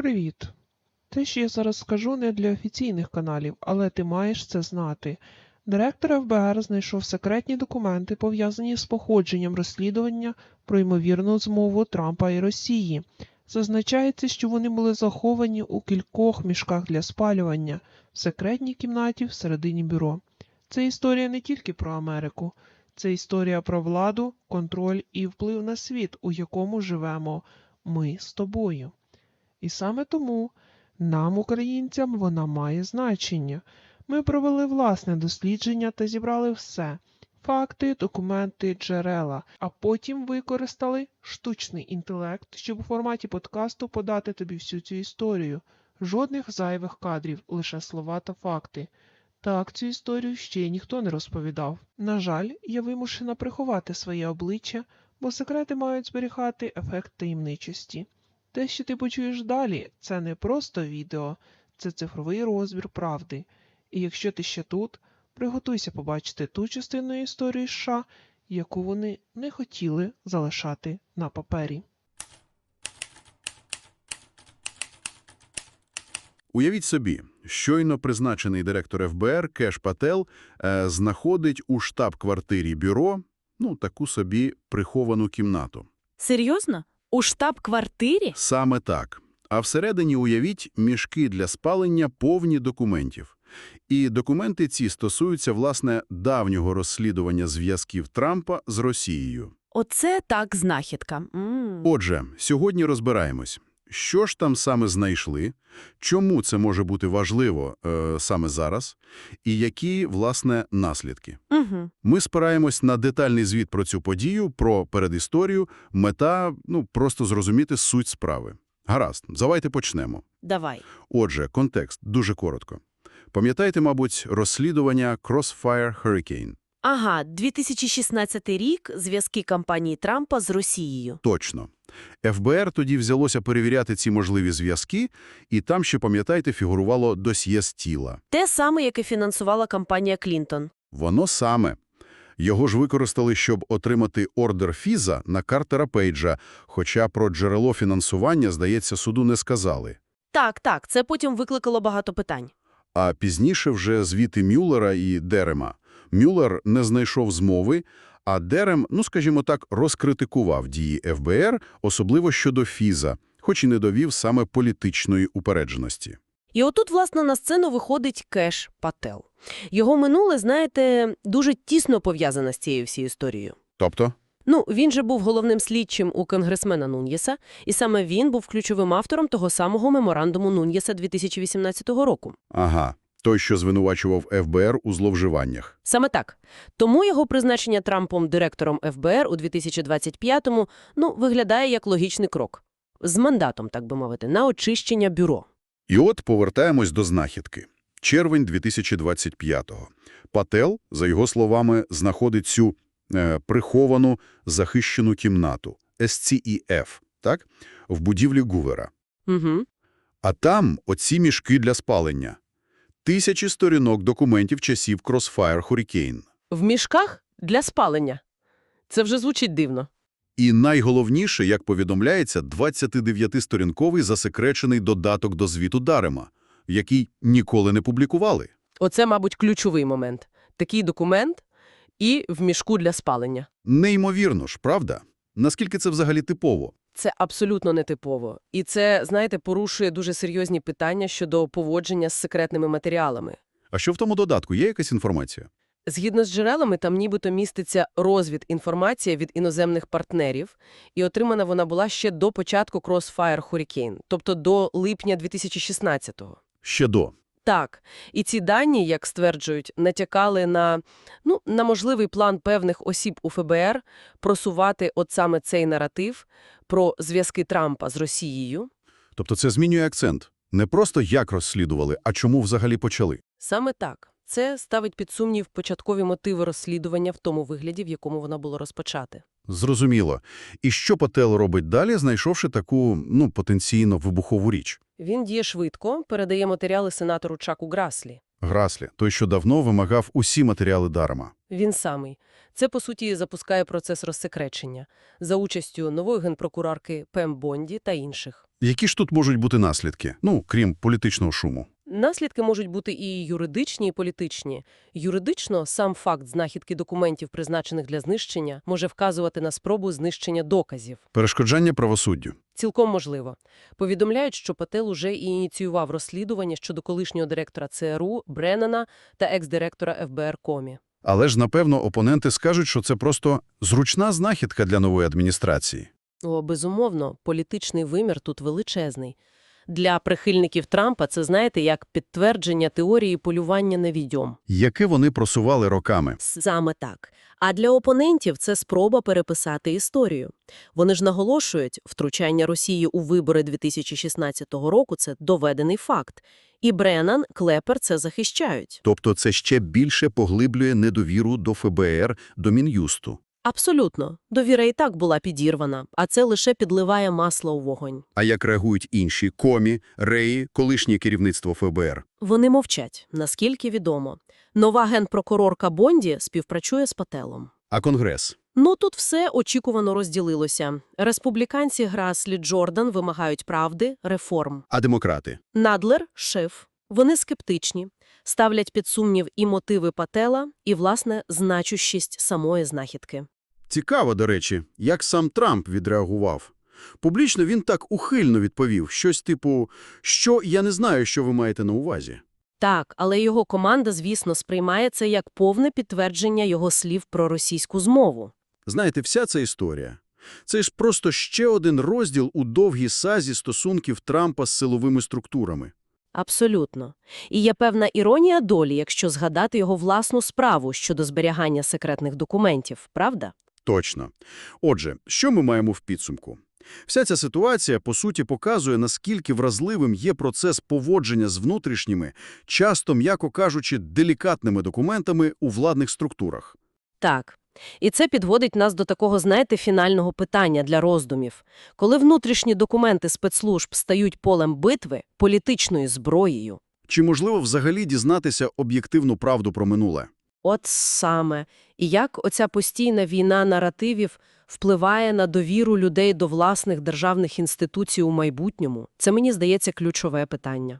Привіт. Те, що я зараз скажу, не для офіційних каналів, але ти маєш це знати. Директор ФБР знайшов секретні документи, пов'язані з походженням розслідування про ймовірну змову Трампа і Росії. Зазначається, що вони були заховані у кількох мішках для спалювання в секретній кімнаті всередині бюро. Це історія не тільки про Америку, це історія про владу, контроль і вплив на світ, у якому живемо ми з тобою. І саме тому нам, українцям, вона має значення. Ми провели власне дослідження та зібрали все факти, документи, джерела, а потім використали штучний інтелект, щоб у форматі подкасту подати тобі всю цю історію. Жодних зайвих кадрів, лише слова та факти. Так, цю історію ще й ніхто не розповідав. На жаль, я вимушена приховати своє обличчя, бо секрети мають зберігати ефект таємничості. Те, що ти почуєш далі, це не просто відео, це цифровий розбір правди. І якщо ти ще тут, приготуйся побачити ту частину історії США, яку вони не хотіли залишати на папері. Уявіть собі, щойно призначений директор ФБР Кеш Пател е, знаходить у штаб-квартирі бюро ну, таку собі приховану кімнату. Серйозно? У штаб-квартирі? Саме так. А всередині уявіть мішки для спалення повні документів. І документи ці стосуються, власне, давнього розслідування зв'язків Трампа з Росією. Оце так знахідка. М. Отже, сьогодні розбираємось, що ж там саме знайшли, чому це може бути важливо е, саме зараз, і які, власне, наслідки. Угу. Ми спираємось на детальний звіт про цю подію, про передісторію, мета, ну, просто зрозуміти суть справи. Гаразд, давайте почнемо. Давай. Отже, контекст дуже коротко. Пам'ятаєте, мабуть, розслідування Crossfire Hurricane? Ага, 2016 рік, зв'язки кампанії Трампа з Росією. Точно. ФБР тоді взялося перевіряти ці можливі зв'язки, і там ще, пам'ятаєте, фігурувало досьє з тіла. Те саме, яке фінансувала кампанія Клінтон. Воно саме. Його ж використали, щоб отримати ордер Фіза на Картера Пейджа, хоча про джерело фінансування, здається, суду не сказали. Так, так, це потім викликало багато питань. А пізніше вже звіти Мюллера і Дерема. Мюллер не знайшов змови, а Дерем, ну скажімо так, розкритикував дії ФБР, особливо щодо Фіза, хоч і не довів саме політичної упередженості. І отут, власне, на сцену виходить Кеш Пател. Його минуле, знаєте, дуже тісно пов'язане з цією всією історією. Тобто? Ну, він же був головним слідчим у конгресмена Нуньєса, і саме він був ключовим автором того самого меморандуму Нуньєса 2018 року. Ага, той, що звинувачував ФБР у зловживаннях. Саме так. Тому його призначення Трампом директором ФБР у 2025-му, ну, виглядає як логічний крок. З мандатом, так би мовити, на очищення бюро. І от повертаємось до знахідки. Червень 2025-го. Пател, за його словами, знаходить цю е, приховану захищену кімнату SCEF, так? В будівлі Гувера. Угу. А там оці мішки для спалення. Тисячі сторінок документів часів Crossfire Hurricane. В мішках для спалення. Це вже звучить дивно. І найголовніше, як повідомляється, 29-сторінковий засекречений додаток до звіту Дарема, який ніколи не публікували. Оце, мабуть, ключовий момент. Такий документ і в мішку для спалення. Неймовірно ж, правда? Наскільки це взагалі типово? Це абсолютно нетипово. І це, знаєте, порушує дуже серйозні питання щодо поводження з секретними матеріалами. А що в тому додатку? Є якась інформація? Згідно з джерелами, там нібито міститься розвід інформація від іноземних партнерів, і отримана вона була ще до початку Crossfire Hurricane, тобто до липня 2016-го. Ще до. Так, і ці дані, як стверджують, натякали на, ну, на можливий план певних осіб у ФБР просувати от саме цей наратив про зв'язки Трампа з Росією. Тобто це змінює акцент. Не просто як розслідували, а чому взагалі почали. Саме так. Це ставить під сумнів початкові мотиви розслідування в тому вигляді, в якому воно було розпочате. Зрозуміло. І що Пател робить далі, знайшовши таку, ну, потенційно вибухову річ? Він діє швидко, передає матеріали сенатору Чаку Граслі. Граслі, той, що давно вимагав усі матеріали дарма. Він самий. Це, по суті, запускає процес розсекречення за участю нової генпрокурорки Пем Бонді та інших. Які ж тут можуть бути наслідки? Ну, крім політичного шуму. Наслідки можуть бути і юридичні, і політичні. Юридично сам факт знахідки документів, призначених для знищення, може вказувати на спробу знищення доказів. Перешкоджання правосуддю. Цілком можливо. Повідомляють, що Пател уже і ініціював розслідування щодо колишнього директора ЦРУ Бреннана та екс-директора ФБР Комі. Але ж, напевно, опоненти скажуть, що це просто зручна знахідка для нової адміністрації. О, безумовно, політичний вимір тут величезний. Для прихильників Трампа це, знаєте, як підтвердження теорії полювання на відьом. Яке вони просували роками. Саме так. А для опонентів це спроба переписати історію. Вони ж наголошують, втручання Росії у вибори 2016 року – це доведений факт. І Бреннан, Клепер це захищають. Тобто це ще більше поглиблює недовіру до ФБР, до Мін'юсту. Абсолютно. Довіра і так була підірвана, а це лише підливає масло у вогонь. А як реагують інші – Комі, Реї, колишнє керівництво ФБР? Вони мовчать, наскільки відомо. Нова генпрокурорка Бонді співпрацює з Пателом. А Конгрес? Ну, тут все очікувано розділилося. Республіканці Граслі Джордан вимагають правди, реформ. А демократи? Надлер – шеф. Вони скептичні, ставлять під сумнів і мотиви Патела, і, власне, значущість самої знахідки. Цікаво, до речі, як сам Трамп відреагував. Публічно він так ухильно відповів, щось типу «що я не знаю, що ви маєте на увазі». Так, але його команда, звісно, сприймає це як повне підтвердження його слів про російську змову. Знаєте, вся ця історія – це ж просто ще один розділ у довгій сазі стосунків Трампа з силовими структурами. Абсолютно. І є певна іронія долі, якщо згадати його власну справу щодо зберігання секретних документів, правда? Точно. Отже, що ми маємо в підсумку? Вся ця ситуація, по суті, показує, наскільки вразливим є процес поводження з внутрішніми, часто, м'яко кажучи, делікатними документами у владних структурах. Так. І це підводить нас до такого, знаєте, фінального питання для роздумів. Коли внутрішні документи спецслужб стають полем битви, політичною зброєю, Чи можливо взагалі дізнатися об'єктивну правду про минуле? От саме. І як оця постійна війна наративів впливає на довіру людей до власних державних інституцій у майбутньому, це, мені здається, ключове питання.